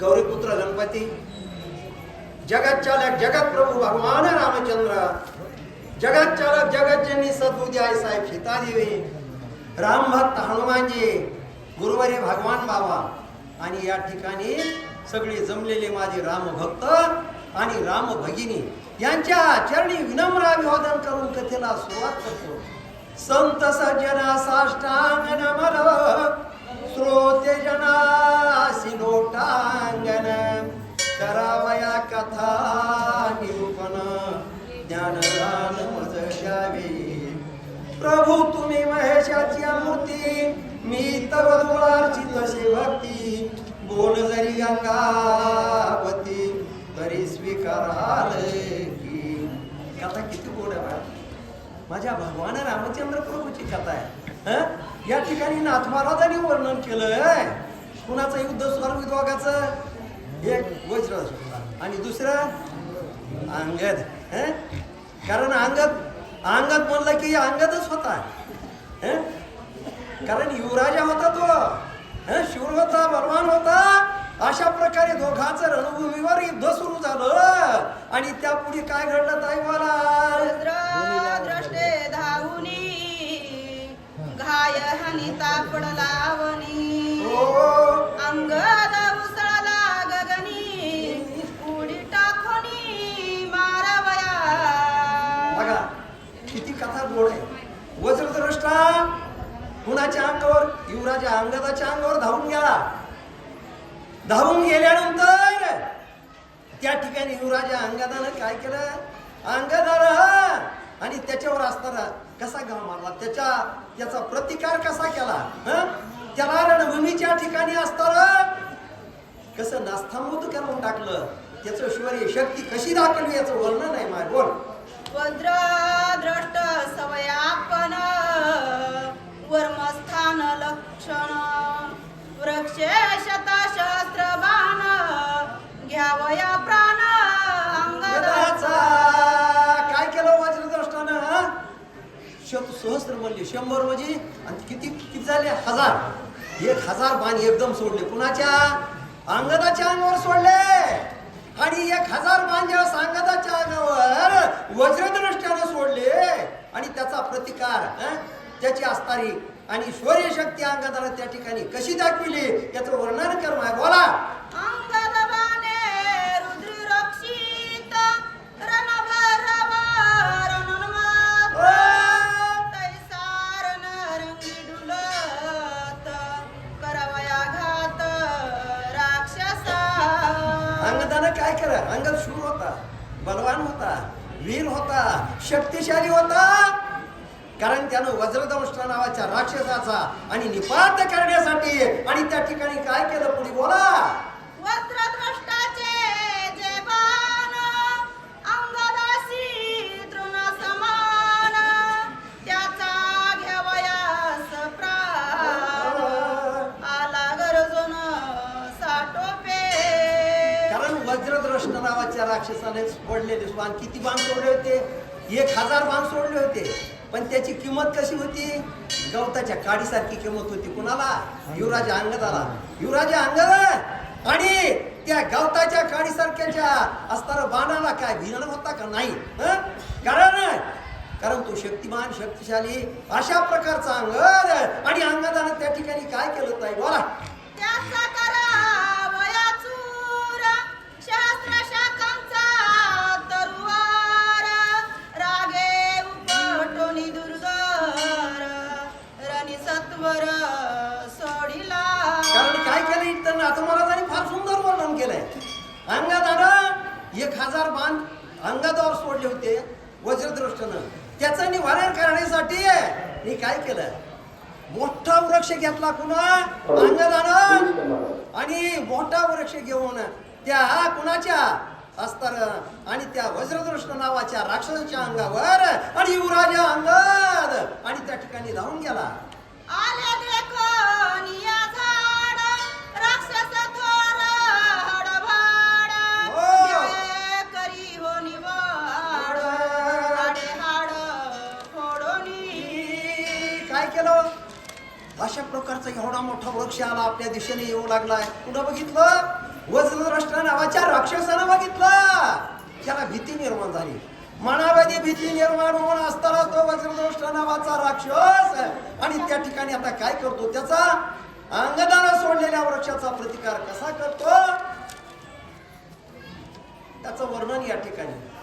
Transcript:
गौरीपुत्र गणपती जगत चालक जगत प्रभू भगवान रामचंद्र। जगत चालक जगत जगतजनी सद्बुद्धी आई साहेब सीतादेवी राम भक्त हनुमानजी गुरुवारी भगवान बाबा। आणि या ठिकाणी सगळे जमलेले माझे राम भक्त आणि राम भगिनी यांच्या चरणी विनम्र अभिवादन करून कथेला सुरुवात करतो। संत सज्जना साष्टांग नमन श्रोते जनासी प्रभू तुम्ही महेशाची मूर्ती मी तव डोळार्चित तशी भक्ती. बोल जरी गंगावती तरी स्वीकाराल की. कथा किती गोड आहे माझ्या भगवान रामचंद्र प्रभूची कथा आहे. या ठिकाणी नाथ महाराजांनी वर्णन केलंय कुणाचं युद्ध स्वर्ग दोघाचं एक वज्र आणि दुसरं अंगद हं? कारण अंगद अंगद म्हणला की अंगदच होता. कारण युवराजा होता तो. शूर होता बलवान होता. अशा प्रकारे दोघांचं रणभूमीवर युद्ध सुरू झालं. आणि त्या पुढे काय घडलं ताई मला? रुद्र द्रष्टे धावुनी. घाय हनिता पडला कुणाच्या अंगावर? युवराजा अंगदाच्या अंगावर धावून गेला. धावून गेल्यानंतर त्या ठिकाणी युवराजा अंगदानं काय केलं? अंगदानं आणि त्याच्यावर असताना कसा गाव मारला? त्याच्या त्याचा प्रतिकार कसा केला? त्याला रणभूमीच्या ठिकाणी असताना कसं नास्थांबूत करून टाकलं? त्याचं शौर्य शक्ती कशी दाखवली याचं वर्णन आहे माय बोल. सहस्त्र म्हणले शंभर म्हणजे आणि किती किती झाले? हजार. एक हजार बाण एकदम सोडले. कुणाच्या? अंगदाच्या अंगावर सोडले. आणि एक हजार बाण जेव्हा सांगदाच्या अंगावर वज्रदृष्ट्यानं सोडले आणि त्याचा प्रतिकार त्याची असणारी आणि शौर्य शक्ती अंगदानं त्या ठिकाणी कशी दाखविली? याचं वर्णन कर माय बोला काय केलं? अंगद शूर होता बलवान होता वीर होता शक्तिशाली होता. कारण त्यानं वज्रदंष्ट नावाच्या राक्षसाचा आणि निपात करण्यासाठी आणि त्या ठिकाणी राक्षसाने राक्षसाने सोडलेले बाण किती बाण सोडले होते? एक हजार बाण सोडले होते. पण त्याची किंमत कशी होती? गवताच्या काडीसारखी किंमत होती. कुणाला? युवराजा अंगदाला. युवराजा अंगद आणि त्या गवताच्या काडीसारख्याच्या असताना बाणाला काय भिरण होता का नाही? कारण कारण तो शक्तिमान शक्तिशाली अशा प्रकारचा अंगद. आणि अंगदानं त्या ठिकाणी काय केलं ताई बोला. केलं इथं नाथ महाराजांनी फार सुंदर वर्णन केलंय. अंगादानं एक हजार बांध अंगादावर सोडले होते वज्रदृष्टनं. त्याचं निवारण करण्यासाठी मी काय केलं? मोठा वृक्ष घेतला कुणा अंगदानं आणि मोठा वृक्ष घेऊन त्या कुणाच्या अस्तर आणि त्या वज्रदृष्ट नावाच्या राक्षसाच्या अंगावर आणि युवराजा अंगद आणि त्या ठिकाणी लावून गेला. अशा प्रकारचा एवढा मोठा वृक्ष आला आपल्या दिशेने येऊ लागलाय. कुठं बघितलं? वज्रद्रष्टा नावाच्या राक्षसानं बघितलं. त्याला भीती निर्माण झाली. मनामध्ये भीती निर्माण होऊन असताना तो वज्रद्रष्टा नावाचा राक्षस आणि त्या ठिकाणी आता काय करतो? त्याचा अंगदानं सोडलेल्या वृक्षाचा प्रतिकार कसा करतो? त्याचं वर्णन या ठिकाणी.